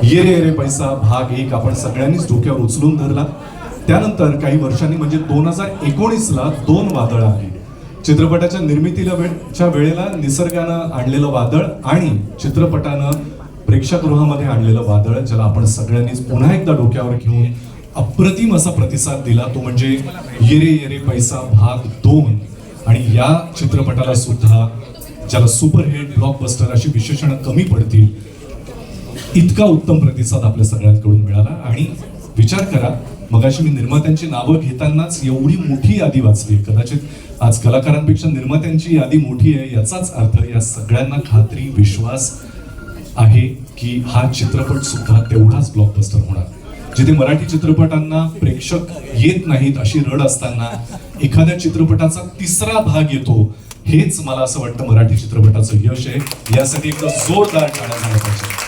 ये रे रे पैसा भाग एक आपण सगळ्यांनीच डोक्यावर उचलून धरला. त्यानंतर काही वर्षांनी म्हणजे दोन हजार एकोणीसला दोन वादळ आली. चित्रपटाच्या निर्मितीला वेळच्या वेळेला निसर्गानं आणलेलं वादळ आणि चित्रपटानं प्रेक्षागृहामध्ये आणलेलं वादळ ज्याला आपण सगळ्यांनीच पुन्हा एकदा डोक्यावर घेऊन अप्रतिम असा प्रतिसाद दिला. तो म्हणजे येरे येरे पैसा भाग दोन. आणि या चित्रपटाला सुद्धा ज्याला सुपरहिट ब्लॉकबस्टर अशी विशेषणं कमी पडतील इतका उत्तम प्रतिसाद आपल्या सगळ्यांकडून मिळाला. आणि विचार करा मगाशी मी निर्मात्यांची नावं घेतानाच एवढी मोठी यादी वाचली. कदाचित आज कलाकारांपेक्षा निर्मात्यांची यादी मोठी आहे याचाच अर्थ या सगळ्यांना खात्री विश्वास आहे की हा चित्रपट सुद्धा तेवढाच ब्लॉकबस्टर होणार. जिथे मराठी चित्रपटांना प्रेक्षक येत नाहीत अशी रड असताना एखाद्या चित्रपटाचा तिसरा भाग येतो हेच मला असं वाटतं मराठी चित्रपटाचं यश आहे. यासाठी एकदा जोरदार टाळ्या पाहिजे